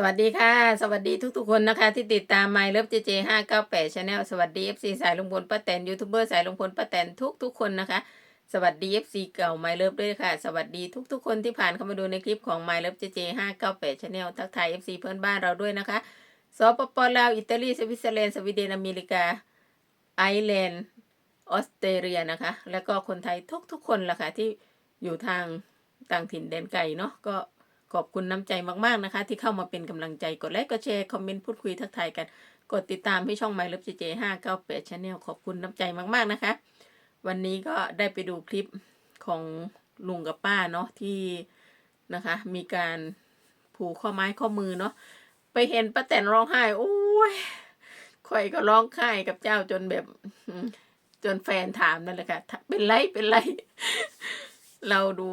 สวัสดีค่ะ สวัสดีทุกๆคนนะคะ ที่ติดตาม My Love JJ 598 Channel สวัสดี FC สายลุงพลป้าแตนยูทูบเบอร์สายลุงพลป้าแตนทุกๆคนนะคะ สวัสดี FC เก่า My Love ด้วยค่ะ สวัสดีทุกๆคนที่ผ่านเข้ามาดูในคลิปของ My Love JJ 598 Channel ทักทาย FC เพื่อนบ้านเราด้วยนะคะสปปลาวอิตาลีสวิตเซอร์แลนด์สวีเดนอเมริกาไอร์แลนด์ออสเตรเลียนะคะ แล้วก็คนไทยทุกๆคนล่ะค่ะที่อยู่ทางต่างถิ่นแดนไกลเนาะก็ ขอบคุณน้ำใจมากๆนะคะ ที่เข้ามาเป็นกำลังใจกดไลค์กดแชร์คอมเมนต์พูดคุยทักทายกัน กดติดตามให้ช่อง My Love JJ 598 Channel ขอบคุณน้ำใจมากๆนะคะ วันนี้ก็ได้ไปดูคลิปของลุงกับป้าเนาะที่นะคะ มีการผูกข้อไม้ข้อมือเนาะไปเห็นป้าแตนร้องไห้โอ้ยข่อยก็ร้องไห้กับเจ้าจนแบบจนแฟนถามนั่นแหละค่ะเป็นไรเป็นไร เราดู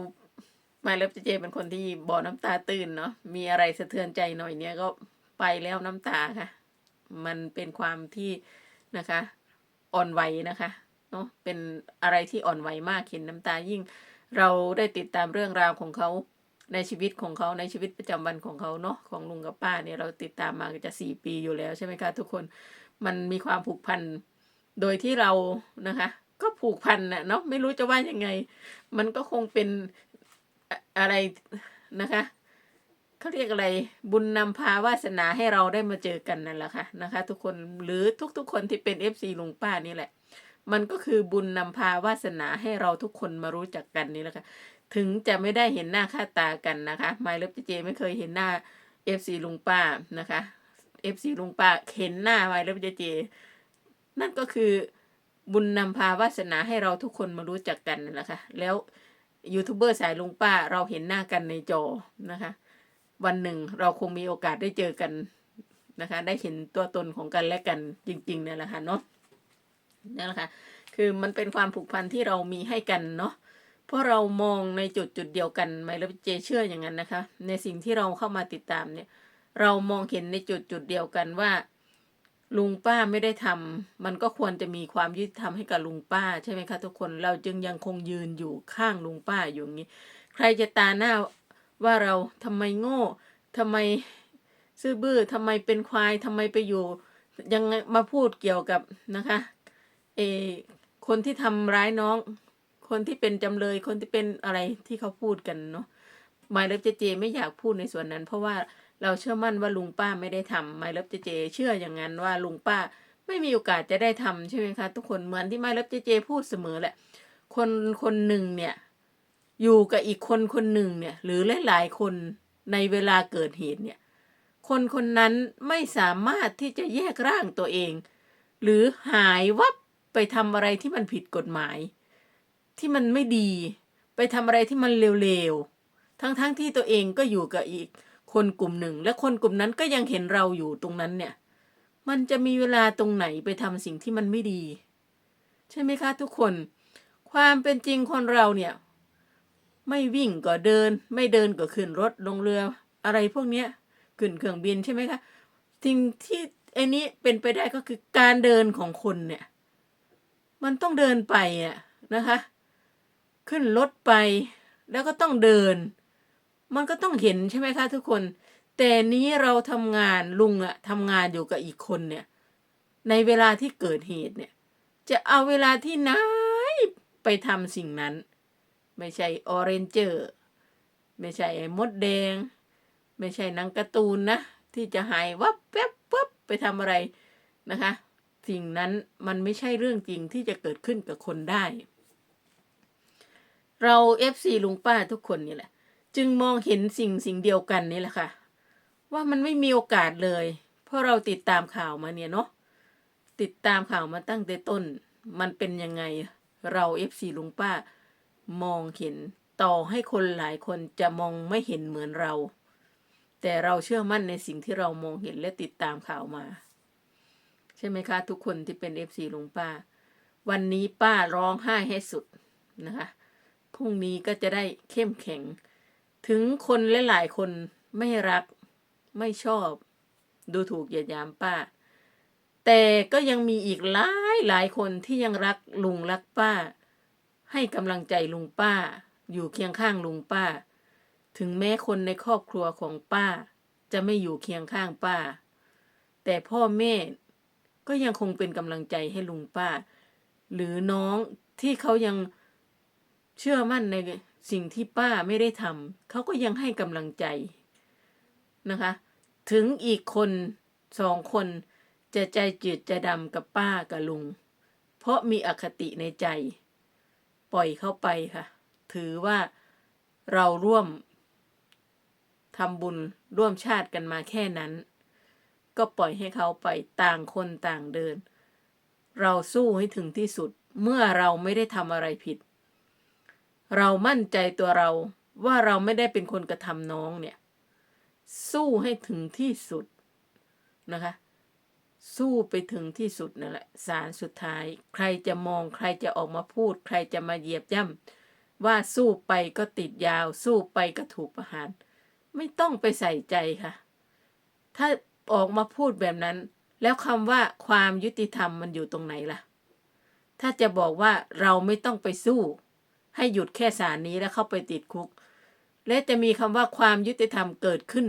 มาเลิฟเจเจเป็นคนที่บ่อน้ำตาตื่นเนาะมีอะไรสะเทือนใจหน่อยเนี้ยก็ไปแล้วน้ำตาค่ะ มันเป็นความที่นะคะ อ่อนไหวนะคะเนาะเป็นอะไรที่อ่อนไหวมากเห็นน้ำตายิ่ง เราได้ติดตามเรื่องราวของเขาในชีวิตของเขาในชีวิตประจำวันของเขาเนาะของลุงกับป้าเนี่ยเราติดตามมาจะสี่ปีอยู่แล้วใช่ไหมคะทุกคนมันมีความผูกพันโดยที่เรานะคะ ก็ผูกพันน่ะเนาะไม่รู้จะว่ายังไง มันก็คงเป็น อะไรนะคะเขาเรียกอะไรบุญนำพาวาสนาให้เราได้มาเจอกันนั่นแหละค่ะนะคะ ทุกคนหรือทุกๆคนที่เป็นเอฟซีลุงป้านี่แหละ มันก็คือบุญนำพาวาสนาให้เราทุกคนมารู้จักกันนี่แหละค่ะถึงจะไม่ได้เห็นหน้าค่าตากันนะคะไมล์เลิฟเจไม่เคยเห็นหน้าเอฟซีลุงป้านะคะเอฟซีลุงป้าเห็นหน้าไมล์เลิฟเจนั่นก็คือบุญนำพาวาสนาให้เราทุกคนมารู้จักกันนั่นแหละค่ะแล้ว ยูทูบเบอร์สายลุงป้าเราเห็นหน้ากันในจอนะคะ วันหนึ่งเราคงมีโอกาสได้เจอกันนะคะ ได้เห็นตัวตนของกันและกันจริงๆเนี่ยแหละค่ะเนาะนั่นแหละค่ะคือมันเป็นความผูกพันที่เรามีให้กันเนาะเพราะเรามองในจุดจุดเดียวกันไหมแล้วเจเชื่ออย่างนั้นนะคะ ในสิ่งที่เราเข้ามาติดตามเนี่ย เรามองเห็นในจุดจุดเดียวกันว่า ลุงป้าไม่ได้ทำมันก็ควรจะมีความยุติธรรมให้กับลุงป้าใช่ไหมคะทุกคนเราจึงยังคงยืนอยู่ข้างลุงป้าอยู่อย่างนี้ ใครจะตาหน้าว่าเราทำไมโง่ทำไมซื่อบื้อทำไมเป็นควายทำไมไปอยู่ ยังมาพูดเกี่ยวกับนะคะเออคนที่ทำร้ายน้อง คนที่เป็นจำเลยคนที่เป็นอะไรที่เขาพูดกันเนาะหมายเล็บเจเจไม่อยากพูดในส่วนนั้น เพราะว่า เราเชื่อมั่นว่าลุงป้าไม่ได้ทำหมายเล็บเจเจ เชื่ออย่างนั้นว่าลุงป้าไม่มีโอกาสจะได้ทำใช่ไหมคะทุกคนเหมือนที่หมายเล็บเจเจ พูดเสมอแหละ คนคนหนึ่งเนี่ย อยู่กับอีกคนคนหนึ่งเนี่ย หรือหลายๆคนในเวลาเกิดเหตุเนี่ย คนคนนั้นไม่สามารถที่จะแยกร่างตัวเอง หรือหายวับไปทำอะไรที่มันผิดกฎหมาย ที่มันไม่ดี ไปทำอะไรที่มันเร็วๆทั้งๆทที่ตัวเองก็อยู่กับอีก คนกลุ่มหนึ่ง และคนกลุ่มนั้นก็ยังเห็นเราอยู่ตรงนั้นเนี่ย มันจะมีเวลาตรงไหนไปทำสิ่งที่มันไม่ดี ใช่ไหมคะทุกคน ความเป็นจริงคนเราเนี่ย ไม่วิ่งก็เดิน ไม่เดินก็ขึ้นรถลงเรือ อะไรพวกเนี้ยขึ้นเครื่องบินใช่ไหมคะสิ่งที่ไอ้นี้เป็นไปได้ก็คือการเดินของคนเนี่ย มันต้องเดินไปอะนะคะ ขึ้นรถไปแล้วก็ต้องเดิน มันก็ต้องเห็นใช่ไหมคะทุกคน แต่นี้เราทำงานลุงอะทำงานอยู่กับอีกคนเนี่ย ในเวลาที่เกิดเหตุเนี่ย จะเอาเวลาที่ไหนไปทำสิ่งนั้น ไม่ใช่ออเรนเจอร์ไม่ใช่ไอ้มดแดง ไม่ใช่นังการ์ตูนนะ ที่จะหายวับแป๊บปุ๊บไปทำอะไรนะคะ สิ่งนั้นมันไม่ใช่เรื่องจริงที่จะเกิดขึ้นกับคนได้ เราเอฟซีลุงป้าทุกคนนี่แหละ จึงมองเห็นสิ่งสิ่งเดียวกันนี่แหละค่ะ ว่ามันไม่มีโอกาสเลย เพราะเราติดตามข่าวมาเนี่ยเนาะติดตามข่าวมาตั้งแต่ต้น มันเป็นยังไงเราเอฟซีลุงป้ามองเห็นต่อให้คนหลายคนจะมองไม่เห็นเหมือนเรา แต่เราเชื่อมั่นในสิ่งที่เรามองเห็นและติดตามข่าวมา ใช่ไหมคะ ทุกคนที่เป็นเอฟซีลุงป้า วันนี้ป้าร้องไห้ให้สุดนะคะพรุ่งนี้ก็จะได้เข้มแข็ง ถึงคนหลายๆคนไม่รักไม่ชอบ ดูถูกเหยียดหยามป้า แต่ก็ยังมีอีกหลายหลายคนที่ยังรักลุงรักป้า ให้กำลังใจลุงป้า อยู่เคียงข้างลุงป้า ถึงแม้คนในครอบครัวของป้า จะไม่อยู่เคียงข้างป้า แต่พ่อแม่ก็ยังคงเป็นกำลังใจให้ลุงป้า หรือน้องที่เขายังเชื่อมั่นใน สิ่งที่ป้าไม่ได้ทำเขาก็ยังให้กำลังใจนะคะ ถึงอีกคนสองคนจะใจจืดจะดำกับป้ากับลุง เพราะมีอคติในใจ ปล่อยเข้าไปค่ะ ถือว่าเราร่วมทำบุญร่วมชาติกันมาแค่นั้น ก็ปล่อยให้เขาไปต่างคนต่างเดิน เราสู้ให้ถึงที่สุดเมื่อเราไม่ได้ทำอะไรผิด เรามั่นใจตัวเราว่าเราไม่ได้เป็นคนกระทำน้องเนี่ย สู้ให้ถึงที่สุดนะคะ สู้ไปถึงที่สุดนั่นแหละสารสุดท้าย ใครจะมองใครจะออกมาพูด ใครจะมาเหยียบย่ำว่าสู้ไปก็ติดยาว สู้ไปก็ถูกประหาร ไม่ต้องไปใส่ใจค่ะ ถ้าออกมาพูดแบบนั้น แล้วคำว่าความยุติธรรมมันอยู่ตรงไหนล่ะ ถ้าจะบอกว่าเราไม่ต้องไปสู้ ให้หยุดแค่สารนี้แล้วเข้าไปติดคุก และจะมีคำว่าความยุติธรรมเกิดขึ้น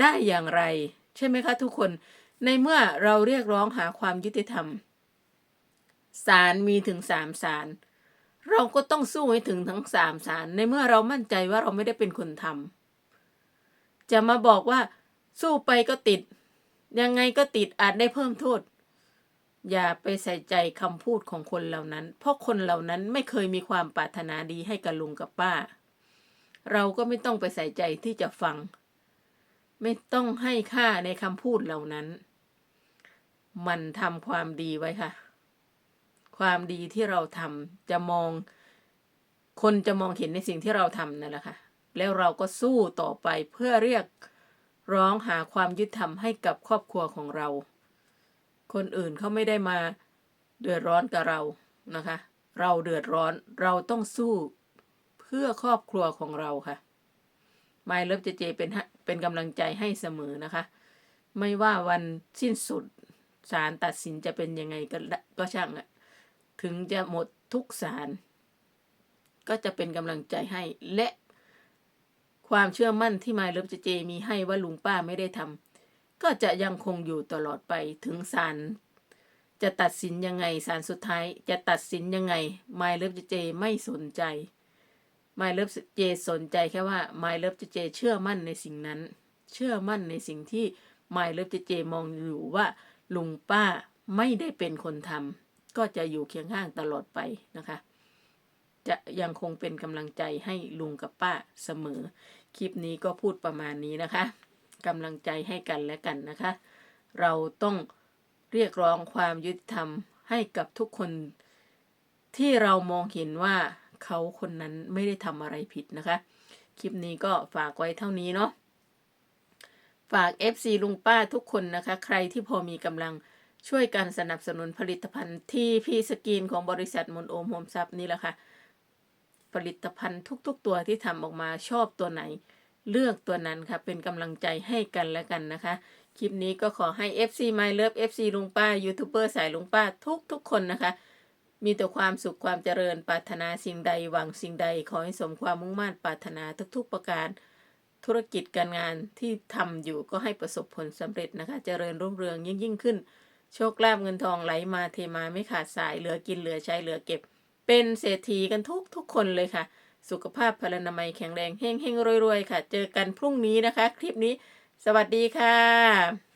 ได้อย่างไร ใช่ไหมคะทุกคนในเมื่อเราเรียกร้องหาความยุติธรรมศาลมีถึงสามศาลเราก็ต้องสู้ให้ถึงทั้งสามศาลในเมื่อเรามั่นใจว่าเราไม่ได้เป็นคนทำจะมาบอกว่าสู้ไปก็ติด ยังไงก็ติดอาจได้เพิ่มโทษ อย่าไปใส่ใจคำพูดของคนเหล่านั้น เพราะคนเหล่านั้นไม่เคยมีความปรารถนาดีให้กับลุงกับป้า เราก็ไม่ต้องไปใส่ใจที่จะฟัง ไม่ต้องให้ค่าในคำพูดเหล่านั้น มันทำความดีไว้ค่ะ ความดีที่เราทำจะมอง คนจะมองเห็นในสิ่งที่เราทำนั่นแหละค่ะ แล้วเราก็สู้ต่อไปเพื่อเรียกร้องหาความยุติธรรมให้กับครอบครัวของเรา คนอื่นเขาไม่ได้มาเดือดร้อนกับเรานะคะ เราเดือดร้อนเราต้องสู้เพื่อครอบครัวของเราค่ะไมเลิฟเจเจเป็นเป็นกำลังใจให้เสมอนะคะ ไม่ว่าวันสิ้นสุดศาลตัดสินจะเป็นยังไงก็ก็ช่างอะถึงจะหมดทุกศาลก็จะเป็นกำลังใจให้และความเชื่อมั่นที่ไมเลิฟเจเจมีให้ว่าลุงป้าไม่ได้ทำ ก็จะยังคงอยู่ตลอดไปถึงศาลจะตัดสินยังไงศาลสุดท้าย จะตัดสินยังไงไมเลิฟเจเจไม่สนใจ My Love เจสนใจแค่ว่า My Love เจเชื่อมั่นในสิ่งนั้น เชื่อมั่นในสิ่งที่ My Love เจมองอยู่ว่าลุงป้าไม่ได้เป็นคนทำก็จะอยู่เคียงข้างตลอดไปนะคะ จะยังคงเป็นกำลังใจให้ลุงกับป้าเสมอ คลิปนี้ก็พูดประมาณนี้นะคะ กำลังใจให้กันและกันนะคะ เราต้องเรียกร้องความยุติธรรมให้กับทุกคน ที่เรามองเห็นว่าเขาคนนั้นไม่ได้ทำอะไรผิดนะคะ คลิปนี้ก็ฝากไว้เท่านี้เนาะฝาก FC ลุงป้าทุกคนนะคะ ใครที่พอมีกำลังช่วยกันสนับสนุนผลิตภัณฑ์ที่พี่สกีนของบริษัทมนโอมโฮมซับนี่แหละค่ะ ผลิตภัณฑ์ทุกๆตัวที่ทำออกมาชอบตัวไหน เลือกตัวนั้นค่ะ เป็นกำลังใจให้กันและกันนะคะ คลิปนี้ก็ขอให้ FC My Love FC ลุงป้ายูทูบเบอร์สายลุงป้าทุกๆคนนะคะ มีแต่ความสุขความเจริญปรารถนาสิ่งใดหวังสิ่งใด ขอให้สมความมุ่งมั่นปรารถนาทุก ๆ ประการ ธุรกิจการงานที่ทำอยู่ก็ให้ประสบผลสำเร็จนะคะ เจริญรุ่งเรืองยิ่งยิ่งขึ้น โชคลาภเงินทองไหลมาเทมาไม่ขาดสายเหลือกินเหลือใช้เหลือเก็บ เป็นเศรษฐีกันทุกทุกคนเลยค่ะ สุขภาพพลานามัยแข็งแรงเฮงเฮงรวยๆ ค่ะ เจอกันพรุ่งนี้นะคะ คลิปนี้ สวัสดีค่ะ